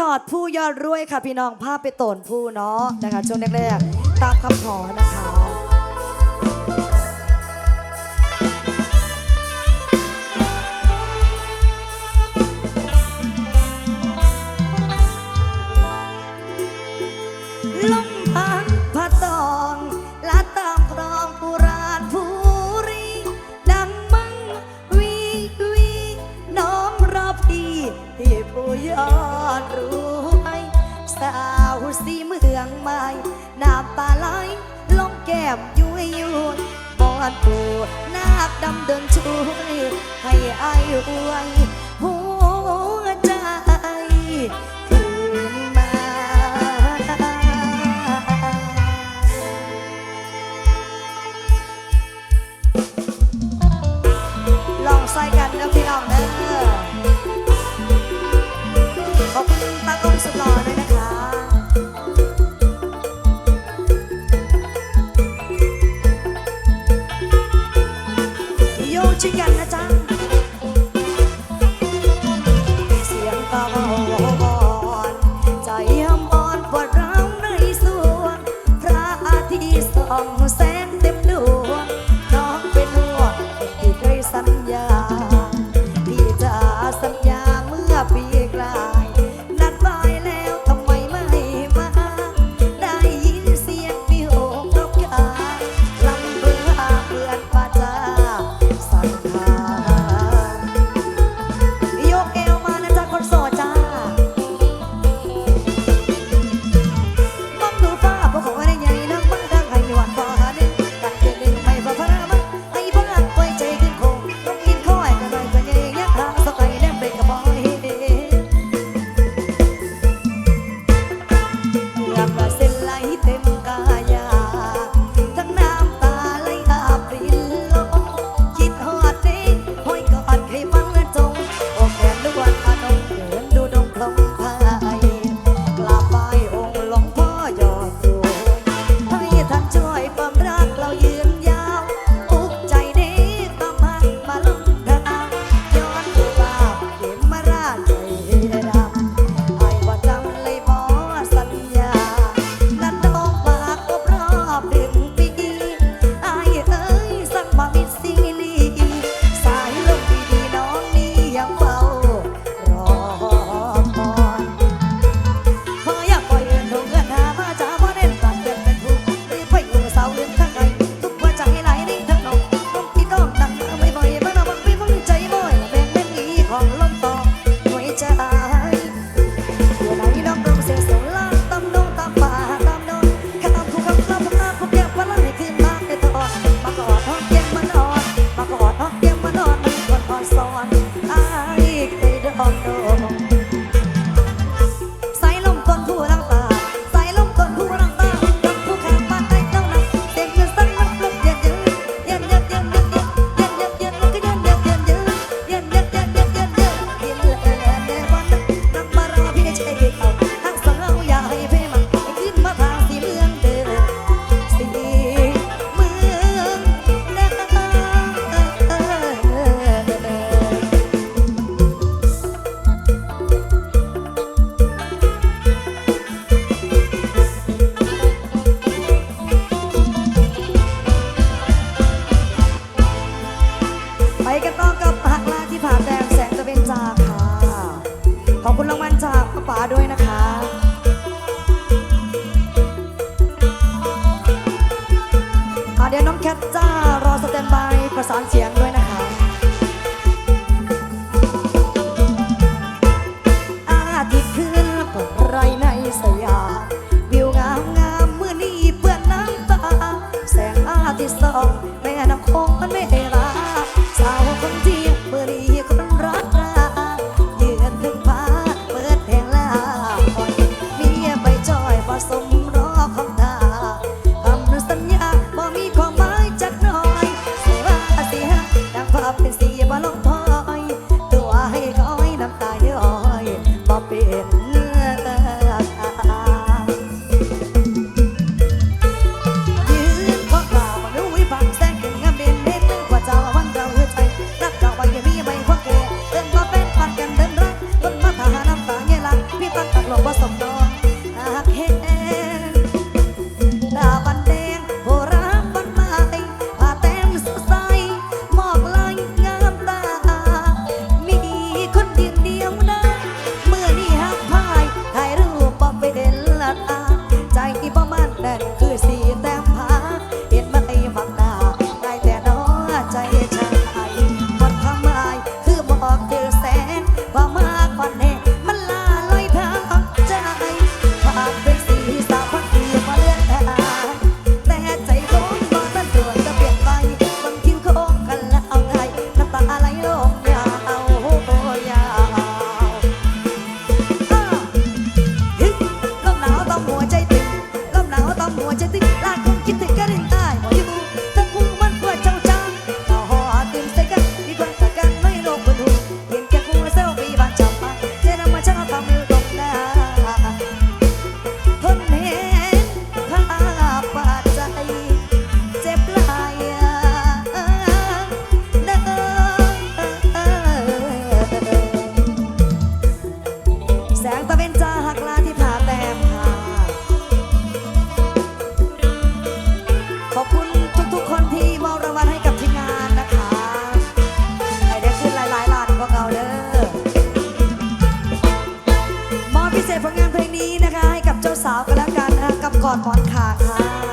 กอดผู้ยอดรวยค่ะพี่น้องภาพไปโตนผู้เนาะนะคะช่วงแรกๆตามคำขอนะคะ ปลาไหลลงแก้มยุยยุนบอดปูนาคดำเดินช่วยให้อายอวย ที่สองแม่น้ำโคงมันไม่ได้ลาสาวคนที่เมื่อนี้ สาวกันแล้วกันนะกับกอดหมอนขาค่ะ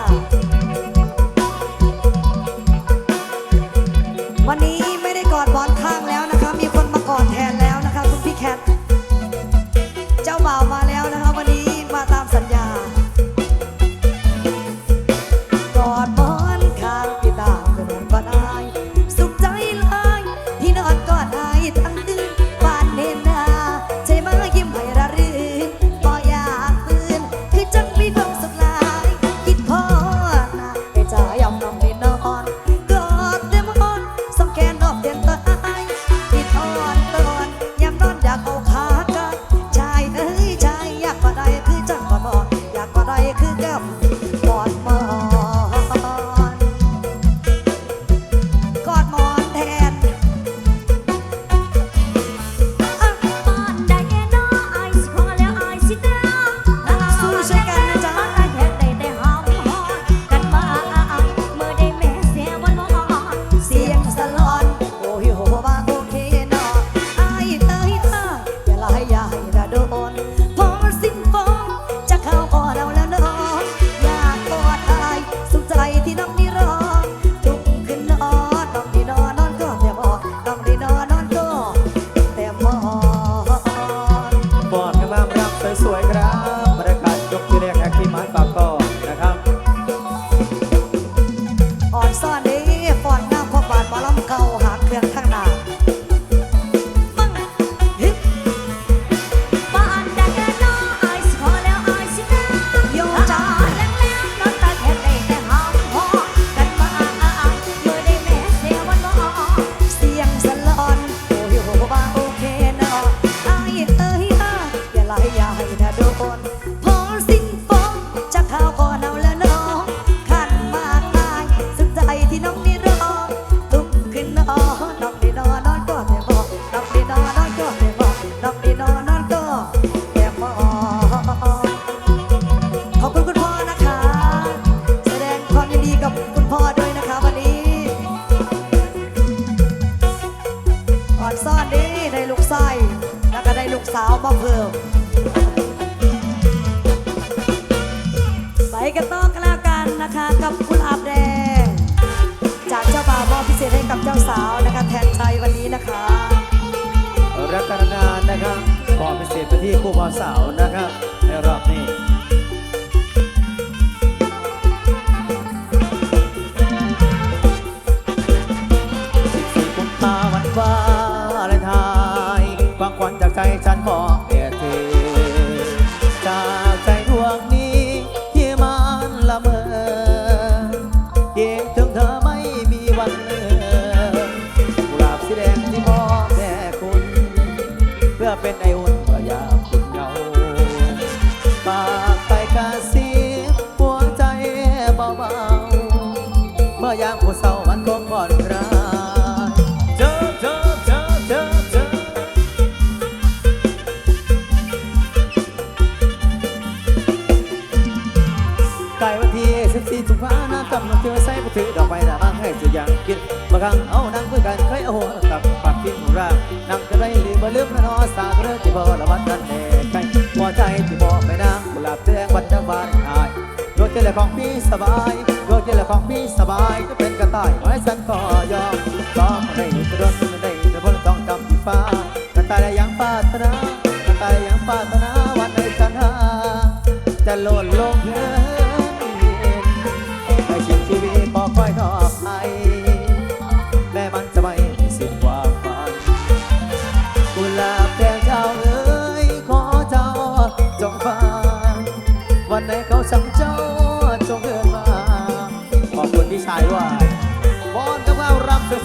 ละของพี่สบายรถกนี่หละของพี่สบายจะเป็นกระต่ายไว้สันก็ยอมต้องได้จะโดนคุณได้จะพ้นต้องจำฟ้ากระต่ายอย่างปาตนากระต่ายอย่างปาตนาวันในกันหาจะหล่นลง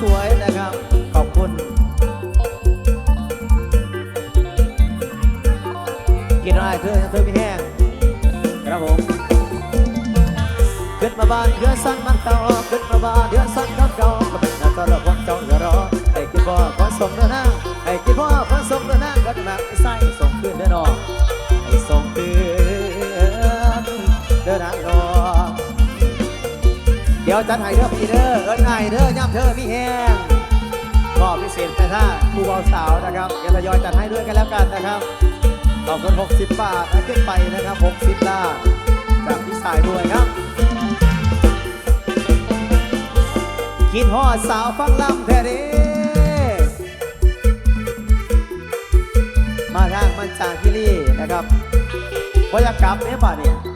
สวยๆนะครับ ขอบคุณกินอะไรเธอเธอพี่แห้งครับผมขึ้นมาบ้านเดือนสั้นมันเก่าขึ้นมาบ้านเดือนสั้นก็เก่า ดี๋วจัดให้เด้อพี่เด้อเอิ้นให้เด้อย่ำเธอพี่แฮงก็พิเศษแต่ถ้าผู้เบาสาวนะครับเดี๋ยทยอยจัดให้ด้วยกันแล้วกันนะครับขอบคุณ60 บาทขึ้นไปนะครับ60ล้านจากพี่สายด้วยครับคิดฮอดสาวฟังลำแท้เด้มาทางมันจากที่นี่นะครับพอยากกลับเนี่ยป่ะเนี่ย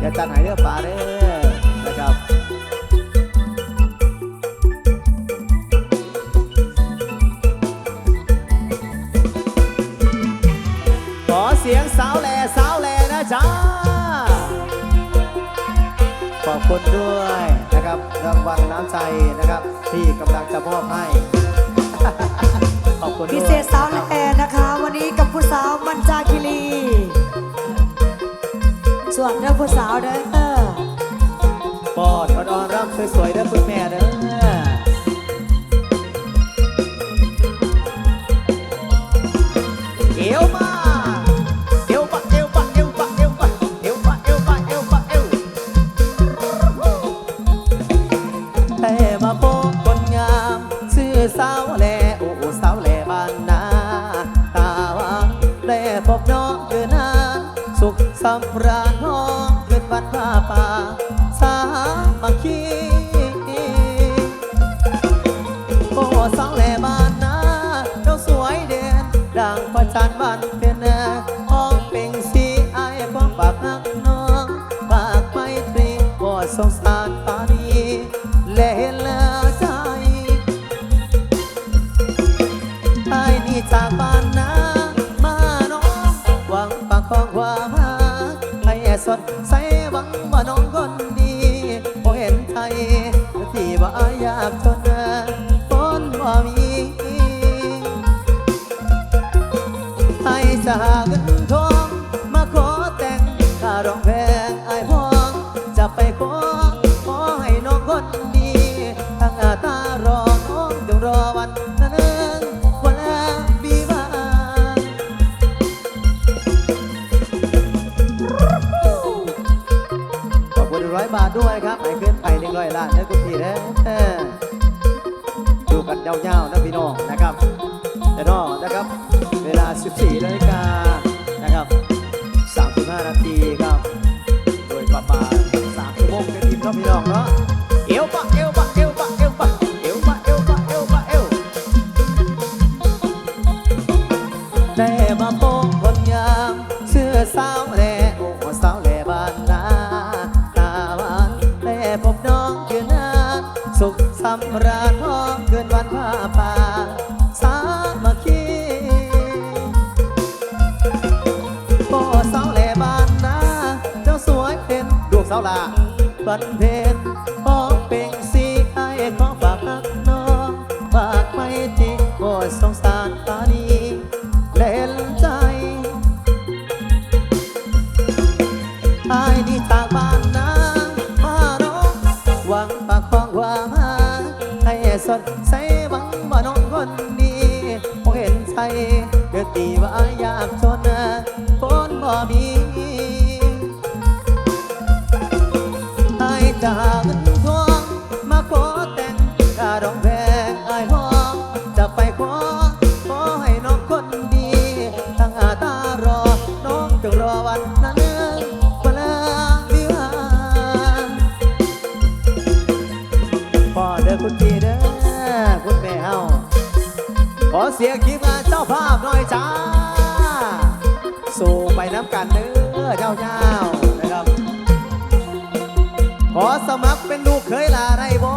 อย่ายวจัดหายเรื่องปลาเด้อนะครับขอเสียงสาวแหล่สาวแหล่นะจ๊ะขอบคุณด้วยนะครับรางวัลน้ำใจนะครับ ที่กำลังจะมอบให้ขอบคุณด้วย พิเศษสาวแลนนะคะ วันนี้กับผู้สาวมันจาคิรี ส่วนเด็กผู้สาวเด้อป้อนอ่อนๆรับสวยๆเด้อคุณแม่เด้อ ของความหัให้สดใสหวังว่าน้อง 14นาฬิกานะครับ35นาที bande ขอเสียงทีมงานเจ้าภาพหน่อยจ้า สู่ไปน้ำกันเนื้อเจ้าเจ้านะครับ ขอสมัครเป็นลูกเคยลาไรบอ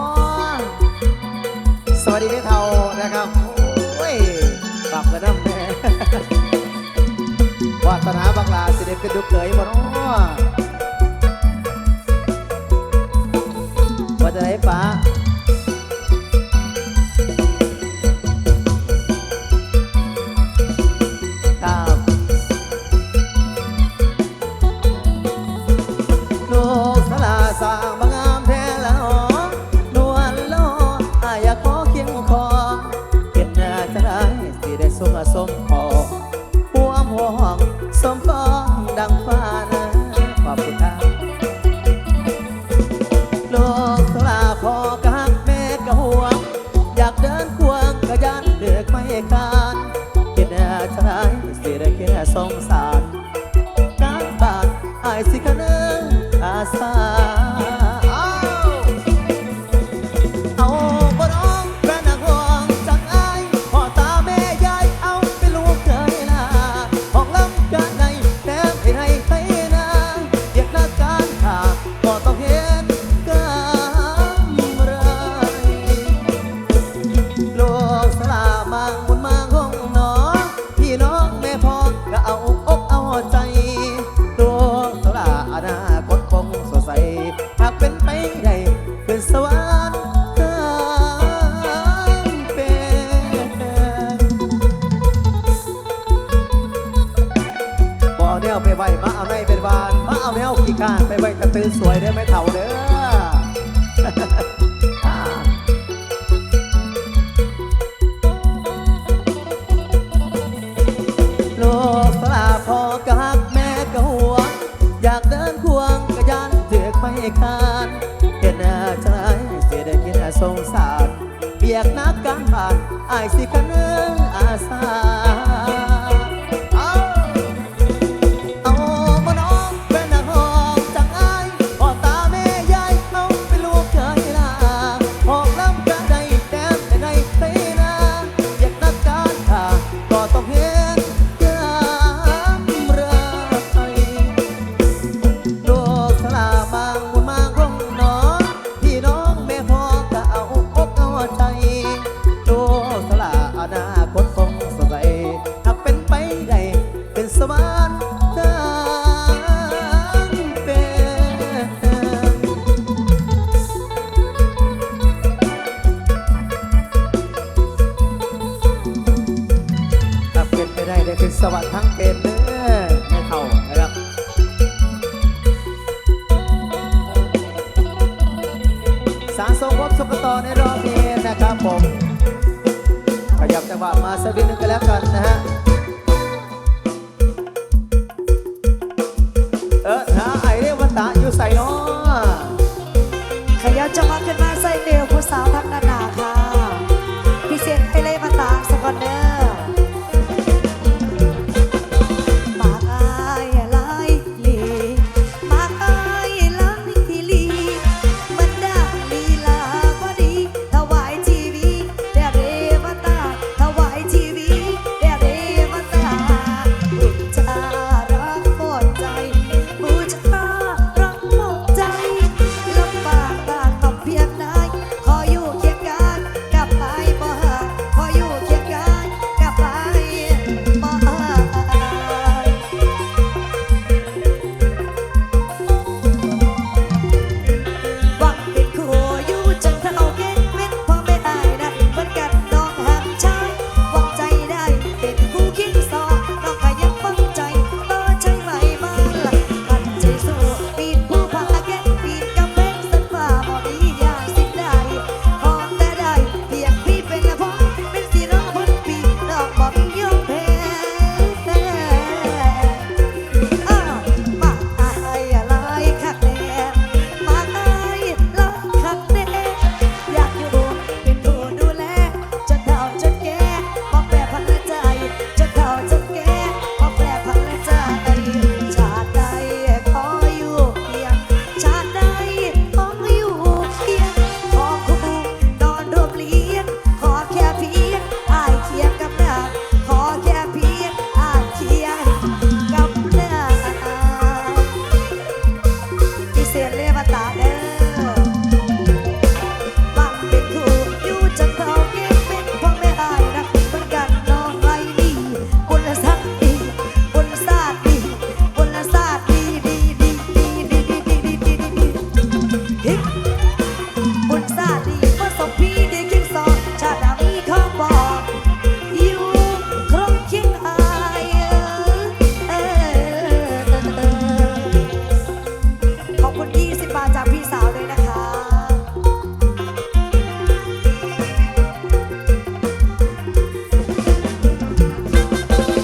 สวัสดีพี่เทานะครับโอ้ยปรับกระน้ำแน่วาสนาบังลาสิเด็เป็นลูกเคยบ่เนาะว่าจะได้ป้า คอเห็นหน้าจะได้สิได้สมสมพอ งสารเบียกนักการบ้านอายสิกันเนออาสา